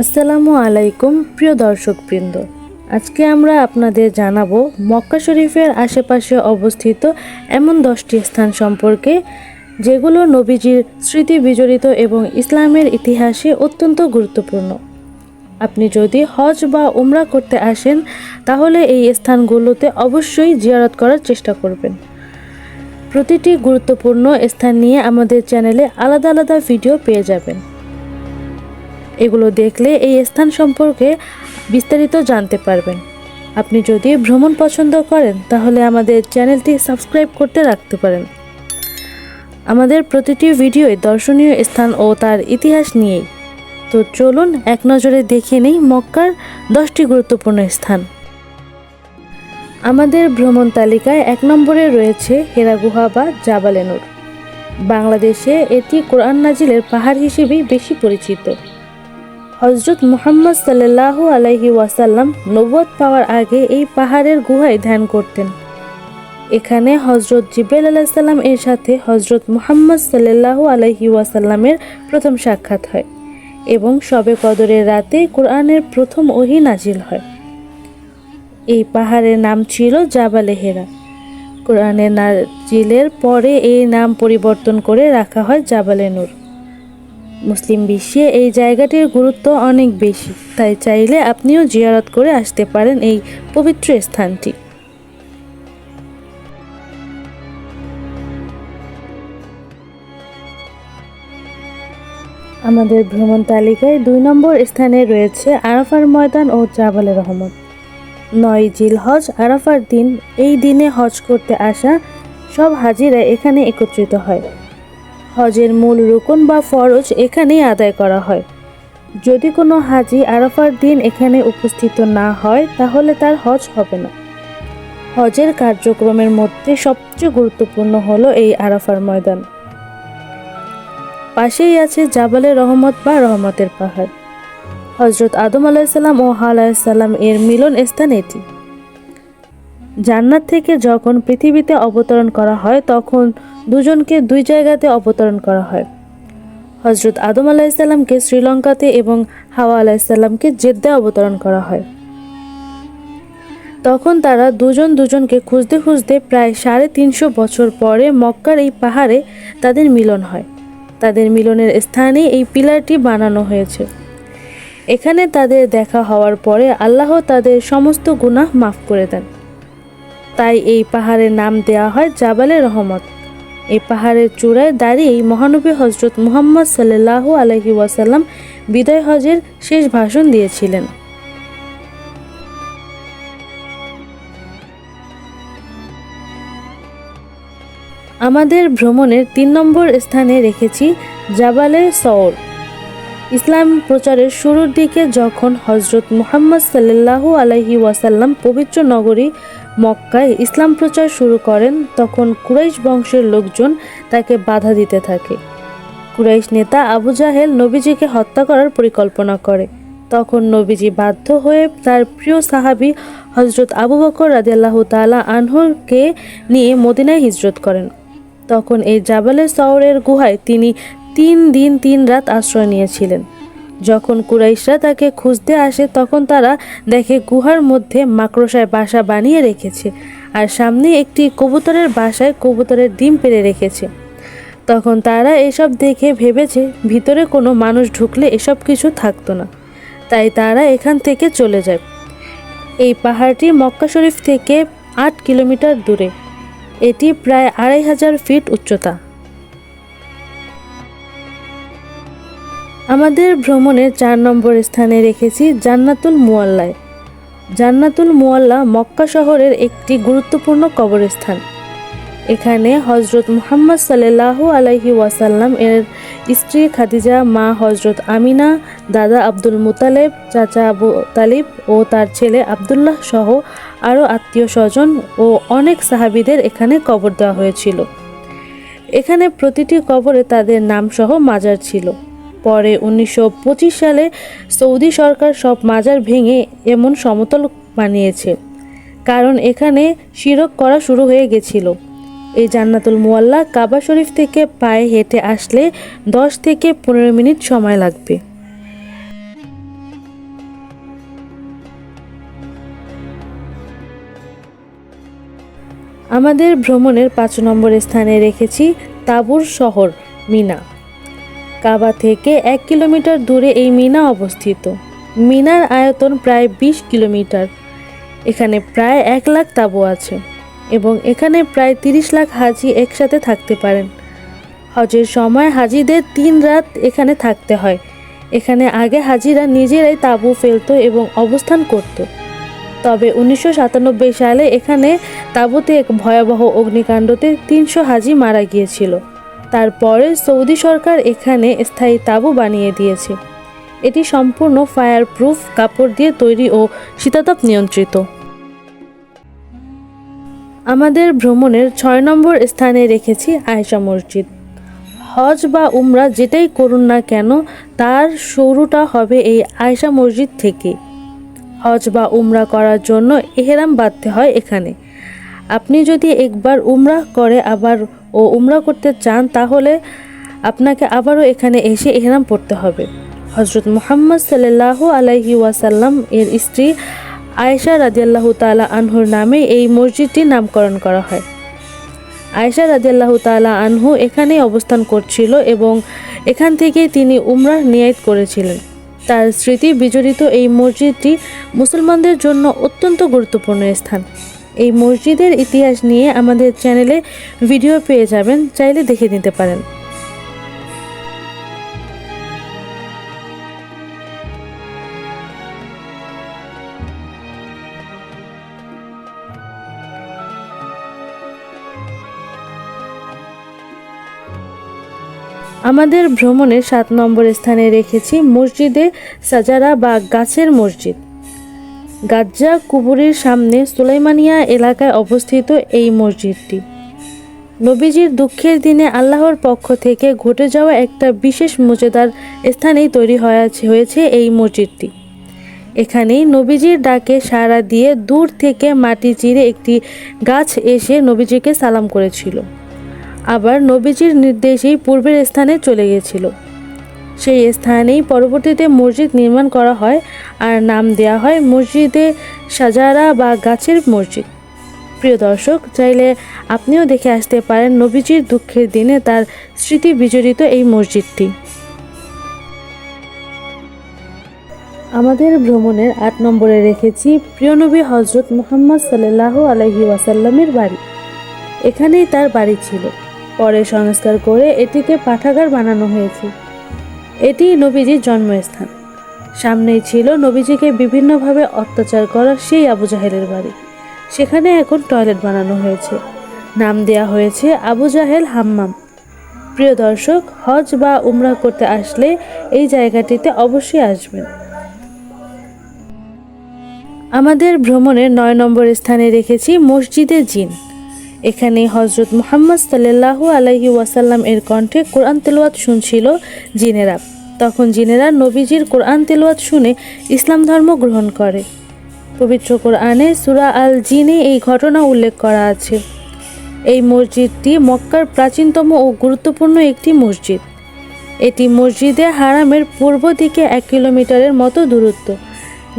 আসসালামু আলাইকুম, প্রিয় দর্শকবৃন্দ। আজকে আমরা আপনাদের জানাব, মক্কা শরীফের আশেপাশে অবস্থিত এমন দশটি স্থান সম্পর্কে, যেগুলো নবীজির স্মৃতি বিজড়িত এবং ইসলামের ইতিহাসে অত্যন্ত গুরুত্বপূর্ণ। আপনি যদি হজ বা উমরা করতে আসেন, তাহলে এই স্থানগুলোতে অবশ্যই জিয়ারত করার চেষ্টা করবেন। প্রতিটি গুরুত্বপূর্ণ স্থান নিয়ে আমাদের চ্যানেলে আলাদা আলাদা ভিডিও পেয়ে যাবেন। এগুলো দেখলে এই স্থান সম্পর্কে বিস্তারিত জানতে পারবেন। আপনি যদি ভ্রমণ পছন্দ করেন, তাহলে আমাদের চ্যানেলটি সাবস্ক্রাইব করতে রাখতে পারেন। আমাদের প্রতিটি ভিডিওয়ে দর্শনীয় স্থান ও তার ইতিহাস নিয়েই। তো চলুন এক নজরে দেখে নেই মক্কার দশটি গুরুত্বপূর্ণ স্থান। আমাদের ভ্রমণ তালিকায় এক নম্বরে রয়েছে হেরা গুহা বা জাবালেনুর। বাংলাদেশে এটি কোরআন নাজিলের পাহাড় হিসেবেই বেশি পরিচিত। হজরত মুহাম্মদ সাল্লাল্লাহু আলাইহি ওয়াসাল্লাম নবুয়ত পাওয়ার আগে এই পাহাড়ের গুহায় ধ্যান করতেন। এখানে হজরত জিবেল আলাইসাল্লাম এর সাথে হজরত মুহাম্মদ সাল্লাল্লাহু আলাইহি ওয়াসাল্লামের প্রথম সাক্ষাৎ হয় এবং শবে কদরের রাতে কোরআনের প্রথম ওহি নাজিল হয়। এই পাহাড়ের নাম ছিল জাবালে হেরা কোরআনের নাজিলের পরে এই নাম পরিবর্তন করে রাখা হয় জাবালে নূর। মুসলিম বিশ্বে এই জায়গাটির গুরুত্ব অনেক বেশি। তাই চাইলে আপনিও জিয়ারত করে আসতে পারেন এই পবিত্র স্থানটি। আমাদের ভ্রমণ তালিকায় দুই নম্বর স্থানে রয়েছে আরাফার ময়দান ও জাবালে রহমত। নয় জিল হজ আরাফার দিন। এই দিনে হজ করতে আসা সব হাজিরা এখানে একত্রিত হয়। হজের মূল রুকন বা ফরজ এখানেই আদায় করা হয়। যদি কোনো হাজি আরাফার দিন এখানে উপস্থিত না হয়, তাহলে তার হজ হবে না। হজের কার্যক্রমের মধ্যে সবচেয়ে গুরুত্বপূর্ণ হলো এই আরাফার ময়দান। পাশেই আছে জাবালে রহমত বা রহমতের পাহাড়। হজরত আদম আলাইসাল্লাম ও হা আলাইসাল্লাম এর মিলন স্থান এটি। জান্নাত থেকে যখন পৃথিবীতে অবতরণ করা হয়, তখন দুজনকে দুই জায়গাতে অবতরণ করা হয়। হজরত আদম আলাইসাল্লামকে শ্রীলঙ্কাতে এবং হাওয়া আলাইসাল্লামকে জেদ্দা অবতরণ করা হয়। তখন তারা দুজন দুজনকে খুঁজতে খুঁজতে প্রায় সাড়ে তিনশো বছর পরে মক্কার এই পাহাড়ে তাদের মিলন হয়। তাদের মিলনের স্থানে এই পিলারটি বানানো হয়েছে। এখানে তাদের দেখা হওয়ার পরে আল্লাহ তাদের সমস্ত গুনাহ মাফ করে দেন। তাই এই পাহাড়ের নাম দেওয়া হয় জাবালে রহমত। এই পাহাড়ের চূড়ায় দাঁড়িয়েই মহানবী হজরত মুহাম্মদ সাল্লাহু আলহি ওয়াসাল্লাম বিদায় হজের শেষ ভাষণ দিয়েছিলেন। আমাদের ভ্রমণের তিন নম্বর স্থানে রেখেছি জাবালে সৌর ইসলাম প্রচারের শুরুর দিকে যখন হজরত মুহাম্মদ সাল্লাহু আলহি ওয়াসাল্লাম পবিত্র নগরী মক্কায় ইসলাম প্রচার শুরু করেন, তখন কুরাইশ বংশের লোকজন তাকে বাধা দিতে থাকে। কুরাইশ নেতা আবু জাহেল নবীজিকে হত্যা করার পরিকল্পনা করে। তখন নবীজি বাধ্য হয়ে তার প্রিয় সাহাবি হজরত আবু বকর রাদিয়াল্লাহ তালা আনহুরকে নিয়ে মদিনায় হিজরত করেন। তখন এই জাবালে সওরের গুহায় তিনি তিন দিন তিন রাত আশ্রয় নিয়েছিলেন। যখন কুরাইশরা তাকে খুঁজতে আসে, তখন তারা দেখে গুহার মধ্যে মাকড়সায় বাসা বানিয়ে রেখেছে আর সামনে একটি কবুতরের বাসায় কবুতরের ডিম পেড়ে রেখেছে। তখন তারা এসব দেখে ভেবেছে, ভিতরে কোনো মানুষ ঢুকলে এসব কিছু থাকতো না। তাই তারা এখান থেকে চলে যায়। এই পাহাড়টি মক্কা শরীফ থেকে আট কিলোমিটার দূরে। এটি প্রায় আড়াই হাজার ফিট উচ্চতা। আমাদের ভ্রমণের চার নম্বর স্থানে রেখেছি জান্নাতুল মুয়াল্লায়। জান্নাতুল মুয়াল্লা মক্কা শহরের একটি গুরুত্বপূর্ণ কবরস্থান। এখানে হজরত মুহাম্মদ সাল্লাহু আলাইহি ওয়াসাল্লাম এর স্ত্রী খাদিজা, মা হজরত আমিনা, দাদা আব্দুল মুতালেব, চাচা আবু তালিব ও তার ছেলে আবদুল্লাহ সহ আরও আত্মীয় স্বজন ও অনেক সাহাবিদের এখানে কবর দেওয়া হয়েছিল। এখানে প্রতিটি কবরে তাদের নামসহ মাজার ছিল। পরে উনিশশো পঁচিশ সালে সৌদি সরকার সব মাজার ভেঙে এমন সমতল বানিয়েছে। কারণ এখানে শিরক করা শুরু হয়ে গেছিল। এই জান্নাতুল মোয়াল্লা কাবা শরীফ থেকে পায়ে হেঁটে আসলে দশ থেকে পনেরো মিনিট সময় লাগবে। আমাদের ভ্রমণের পাঁচ নম্বর স্থানে রেখেছি তাবুর শহর, মিনা। কাবা থেকে এক কিলোমিটার দূরে এই মিনা অবস্থিত। মিনার আয়তন প্রায় বিশ কিলোমিটার। এখানে প্রায় এক লাখ তাঁবু আছে এবং এখানে প্রায় তিরিশ লাখ হাজি একসাথে থাকতে পারেন। হজের সময় হাজিদের তিন রাত এখানে থাকতে হয়। এখানে আগে হাজিরা নিজেরাই তাঁবু ফেলতো এবং অবস্থান করত। তবে উনিশশো সাতানব্বই সালে এখানে তাঁবুতে এক ভয়াবহ অগ্নিকাণ্ডতে তিনশো হাজি মারা গিয়েছিল। তারপরে সৌদি সরকার এখানে স্থায়ী তাঁবু বানিয়ে দিয়েছে। এটি সম্পূর্ণ ফায়ার প্রুফ কাপড় দিয়ে তৈরি ও শীতাতপ নিয়ন্ত্রিত। আমাদের ভ্রমণের ছয় নম্বর স্থানে রেখেছি আয়সা মসজিদ। হজ বা উমরা যেটাই করুন না কেন, তার শুরুটা হবে এই আয়সা মসজিদ থেকে। হজ বা উমরা করার জন্য এহেরাম বাঁধতে হয় এখানে। আপনি যদি একবার উমরা করে আবার ও উমরা করতে চান, তাহলে আপনাকে আবারও এখানে এসে এহরাম পড়তে হবে। হজরত মোহাম্মদ সাল্লাহ আলাইহি ওয়াসাল্লাম এর স্ত্রী আয়েশা রাদিয়াল্লাহু তাআলা আনহুর নামে এই মসজিদটির নামকরণ করা হয়। আয়েশা রাদিয়াল্লাহু তাআলা আনহু এখানেই অবস্থান করছিল এবং এখান থেকেই তিনি উমরাহ নিয়াত করেছিলেন। তার স্মৃতি বিজড়িত এই মসজিদটি মুসলমানদের জন্য অত্যন্ত গুরুত্বপূর্ণ স্থান। এই মসজিদের ইতিহাস নিয়ে আমাদের চ্যানেলে ভিডিও পেয়ে যাবেন, চাইলে দেখে নিতে পারেন। আমাদের ভ্রমণের সাত নম্বর স্থানে রেখেছি মসজিদে সাজারা বা গাছের মসজিদ। গাজ্জা কুবুরের সামনে সুলাইমানিয়া এলাকায় অবস্থিত এই মসজিদটি। নবীজির দুঃখের দিনে আল্লাহর পক্ষ থেকে ঘটে যাওয়া একটা বিশেষ মজেদার স্থানেই তৈরি হয়েছে এই মসজিদটি। এখানেই নবীজির ডাকে সাড়া দিয়ে দূর থেকে মাটি চিরে একটি গাছ এসে নবীজিকে সালাম করেছিল। আবার নবীজির নির্দেশেই পূর্বের স্থানে চলে গেছিল। সেই স্থানেই পরবর্তীতে মসজিদ নির্মাণ করা হয় আর নাম দেওয়া হয় মসজিদে সাজারা বা গাছের মসজিদ। প্রিয় দর্শক, চাইলে আপনিও দেখে আসতে পারেন নবীজির দুঃখের দিনে তার স্মৃতি বিজড়িত এই মসজিদটি। আমাদের ভ্রমণের আট নম্বরে রেখেছি প্রিয় নবী হজরত মুহাম্মদ সাল্লাহ আলহি ওয়াসাল্লামের বাড়ি। এখানেই তার বাড়ি ছিল। পরে সংস্কার করে এটিকে পাঠাগার বানানো হয়েছে। এটি নবীজির জন্মস্থান। সামনেই ছিল নবীজিকে বিভিন্নভাবে অত্যাচার করা সেই আবু জাহেলের বাড়ি। সেখানে এখন টয়লেট বানানো হয়েছে। নাম দেয়া হয়েছে আবু জাহেল হাম্মাম। প্রিয় দর্শক, হজ বা উমরা করতে আসলে এই জায়গাটিতে অবশ্যই আসবেন। আমাদের ভ্রমণের নয় নম্বর স্থানে রেখেছি মসজিদে জিন। এখানে হজরত মোহাম্মদ সাল্লাল্লাহু আলাইহি ওয়াসাল্লাম এর কণ্ঠে কোরআন তেলোয়াত শুনছিল জিনেরা। তখন জিনেরা নবীজির কোরআন তেলোয়াত শুনে ইসলাম ধর্ম গ্রহণ করে। পবিত্র কোরআনে সুরা আল জিনে এই ঘটনা উল্লেখ করা আছে। এই মসজিদটি মক্কার প্রাচীনতম ও গুরুত্বপূর্ণ একটি মসজিদ। এটি মসজিদে হারামের পূর্ব দিকে এক কিলোমিটারের মতো দূরত্ব।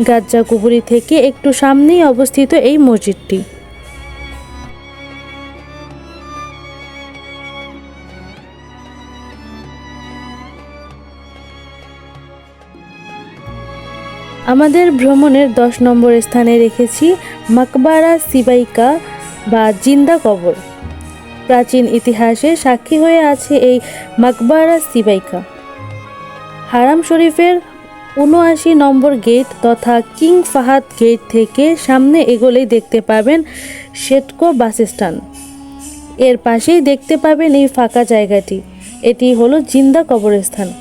গাজ্জা কুবুরি থেকে একটু সামনেই অবস্থিত এই মসজিদটি। আমাদের ভ্রমণের দশ নম্বর স্থানে রেখেছি মাকবারা সিবাইকা বা জিন্দা কবর। প্রাচীন ইতিহাসে সাক্ষী হয়ে আছে এই মাকবারা সিবাইকা। হারাম শরীফের উনআশি নম্বর গেট তথা কিং ফাহাদ গেট থেকে সামনে এগোলেই দেখতে পাবেন শেটকো বাস স্ট্যান্ড। এর পাশেই দেখতে পাবেন এই ফাঁকা জায়গাটি। এটি হলো জিন্দা কবরস্থান।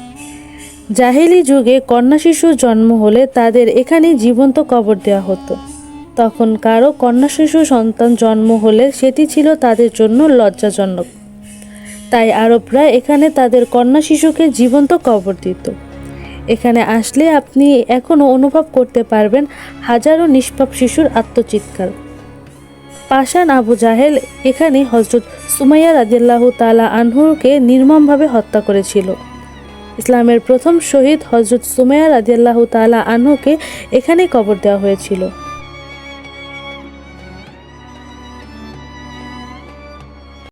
জাহেলি যুগে কন্যা শিশু জন্ম হলে তাদের এখানে জীবন্ত কবর দেওয়া হতো। তখন কারও কন্যা শিশু সন্তান জন্ম হলে সেটি ছিল তাদের জন্য লজ্জাজনক। তাই আরবরা এখানে তাদের কন্যা শিশুকে জীবন্ত কবর দিত। এখানে আসলে আপনি এখনও অনুভব করতে পারবেন হাজারো নিষ্পাপ শিশুর আত্মচিৎকার। পাশান আবু জাহেল এখানে হজরত সুমাইয়া রাজিয়াল্লাহু তালা আনহুরকে নির্মমভাবে হত্যা করেছিল। ইসলামের প্রথম শহীদ হজরত সুমেয়া রাজিয়াল্লাহ তালা আনহুকে এখানে কবর দেওয়া হয়েছিল।